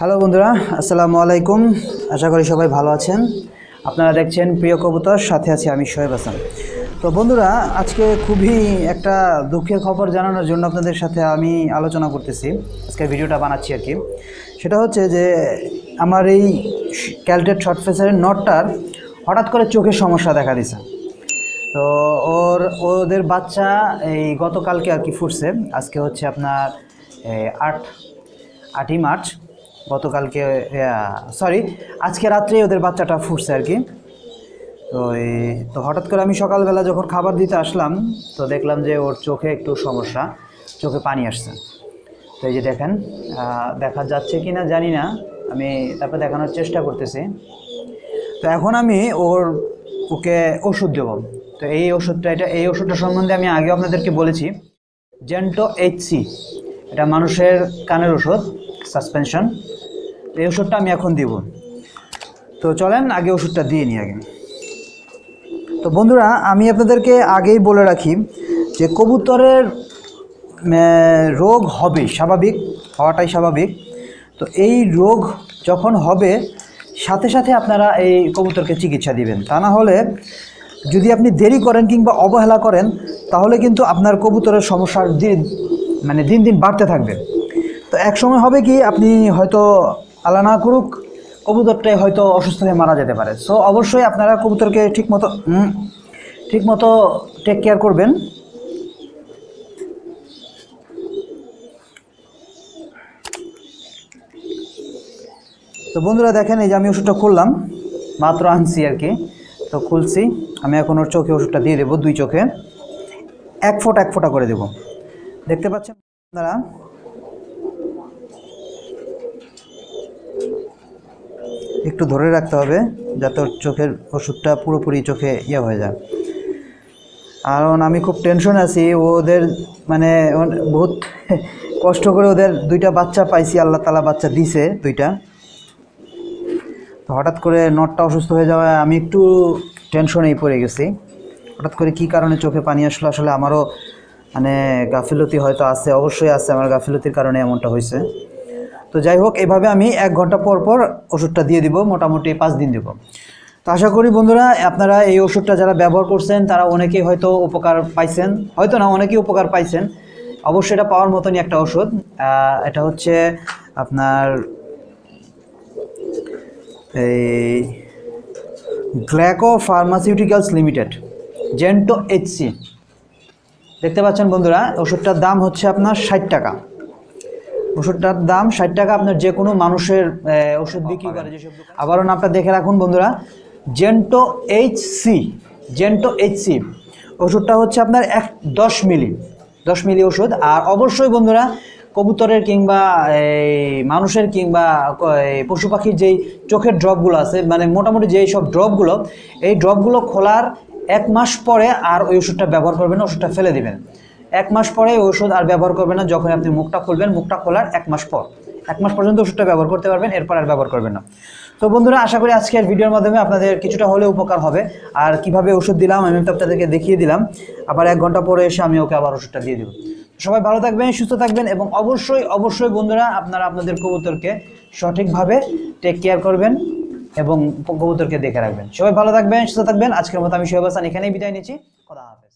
Hello বন্ধুরা, আসসালামু আলাইকুম। আশা করি সবাই ভালো আছেন। আপনারা দেখছেন প্রিয় কবুতর, সাথে আছি আমি শোয়েব হাসান। তো বন্ধুরা, আজকে খুবই একটা দুঃখের খবর জানানোর জন্য আপনাদের সাথে আমি আলোচনা করতেছি। আজকে ভিডিওটা বানাচ্ছি আর কি। সেটা হচ্ছে যে, আমার এই ক্যালটেড শর্ট ফেসারের নটটার হঠাৎ করে চোখের সমস্যা দেখা দিছে। তো ওর, ওদের বাচ্চা এই গতকালকে আর কি ফুটছে। আজকে হচ্ছে আপনার আট, আটই মার্চ। গতকালকে সরি আজকে রাত্রে ওদের বাচ্চাটা ফুটছে আর কি। তো তো হঠাৎ করে আমি সকালবেলা যখন খাবার দিতে আসলাম, তো দেখলাম যে ওর চোখে একটু সমস্যা, চোখে পানি আসছে। তো এই যে দেখেন দেখা যাচ্ছে কি না জানি না, আমি তারপর দেখানোর চেষ্টা করতেছি। তো এখন আমি ওর, ওকে ওষুধ দেবো। তো এই ওষুধটা, এটা, এই ওষুধটা সম্বন্ধে আমি আগে আপনাদেরকে বলেছি। জেন্টো এইচসি এটা মানুষের কানের ওষুধ। সাসপেনশন এই ওষুধটা আমি এখন দিব। তো চলেন, আগে ওষুধটা দিয়ে নিই আগে। তো বন্ধুরা, আমি আপনাদেরকে আগেই বলে রাখি যে কবুতরের রোগ হবে, স্বাভাবিক, হওয়াটাই স্বাভাবিক। তো এই রোগ যখন হবে, সাথে সাথে আপনারা এই কবুতরকে চিকিৎসা দিবেন। তা না হলে যদি আপনি দেরি করেন কিংবা অবহেলা করেন, তাহলে কিন্তু আপনার কবুতরের সমস্যার দিন মানে দিন দিন বাড়তে থাকবে। তো এক সময় হবে কি আপনি হয়তো আল্লাহ না করুক, কবুতরটাই হয়তো অসুস্থ হয়ে মারা যেতে পারে। সো অবশ্যই আপনারা কবুতরকে ঠিকমতো ঠিকমতো টেক কেয়ার করবেন। তো বন্ধুরা দেখেন, এই যে আমি ওষুধটা খুললাম, মাত্র আনছি আর কি। তো খুলছি, আমি এখন ওর চোখে ওষুধটা দিয়ে দেবো, দুই চোখে। এক ফোঁটা এক ফোঁটা করে দেবো। দেখতে পাচ্ছেন আপনারা একটু ধরে রাখতে হবে যাতে ওর চোখের ওষুধটা পুরোপুরি চোখে ইয়ে হয়ে যায়। কারণ আমি খুব টেনশন আছি ওদের মানে বহুত কষ্ট করে ওদের দুইটা বাচ্চা পাইছি, আল্লাহ তালা বাচ্চা দিছে দুইটা। তো হঠাৎ করে নটটা অসুস্থ হয়ে যাওয়ায় আমি একটু টেনশনেই পড়ে গেছি। হঠাৎ করে কি কারণে চোখে পানি আসলো? আসলে আমারও মানে গাফিলতি হয়তো আছে, অবশ্যই আছে, আমার গাফিলতির কারণে এমনটা হয়েছে। তো যাই হোক, এভাবে আমি এক ঘণ্টা পর পর ওষুধটা দিয়ে দিব, মোটামুটি পাঁচ দিন দিব। তো আশা করি বন্ধুরা, আপনারা এই ওষুধটা যারা ব্যবহার করছেন, তারা অনেকেই হয়তো উপকার পাইছেন, হয়তো না, অনেকেই উপকার পাইছেন। অবশ্যই এটা পাওয়ার মতনই একটা ওষুধ। এটা হচ্ছে আপনার এই গ্ল্যাকো ফার্মাসিউটিক্যালস লিমিটেড, জেন্টো এইচসি দেখতে পাচ্ছেন বন্ধুরা, ওষুধটার দাম হচ্ছে আপনার ষাট টাকা। ওষুধটার দাম ষাট টাকা। আপনার যে কোনো মানুষের ওষুধ বিক্রি করে যেসব আবারও নামটা দেখে রাখুন বন্ধুরা। Gento H C Gento H C ওষুধটা হচ্ছে আপনার এক দশ মিলি দশ মিলি ওষুধ। আর অবশ্যই বন্ধুরা কবুতরের কিংবা এই মানুষের কিংবা পশু পাখির যেই চোখের ড্রপগুলো আছে মানে মোটামুটি যেই সব ড্রপগুলো এই ড্রপগুলো খোলার এক মাস পরে আর ওই ওষুধটা ব্যবহার করবেন ওষুধটা ফেলে দিবেন। এক মাস পরে ওষুধ আর ব্যবহার করবেন না যখন আপনি মুখটা খুলবেন, মুখটা খোলার এক মাস পর। এক মাস পর্যন্ত ওষুধটা ব্যবহার করতে পারবেন, এরপর আর ব্যবহার করবেন না। তো বন্ধুরা, আশা করি আজকের ভিডিওর মাধ্যমে আপনাদের কিছুটা হলেও উপকার হবে। আর কীভাবে ওষুধ দিলাম, আমি তো আপনাদেরকে দেখিয়ে দিলাম। আবার এক ঘণ্টা পরে এসে আমি ওকে আবার ওষুধটা দিয়ে দেবো। সবাই ভালো থাকবেন, সুস্থ থাকবেন এবং অবশ্যই অবশ্যই বন্ধুরা, আপনারা আপনাদের কবুতরকে সঠিকভাবে টেক কেয়ার করবেন এবং কবুতরকে দেখে রাখবেন। সবাই ভালো থাকবেন, সুস্থ থাকবেন। আজকের মতো আমি শোয়েব হাসান, এখানেই বিদায় নিচ্ছি। খোদা হাফেজ।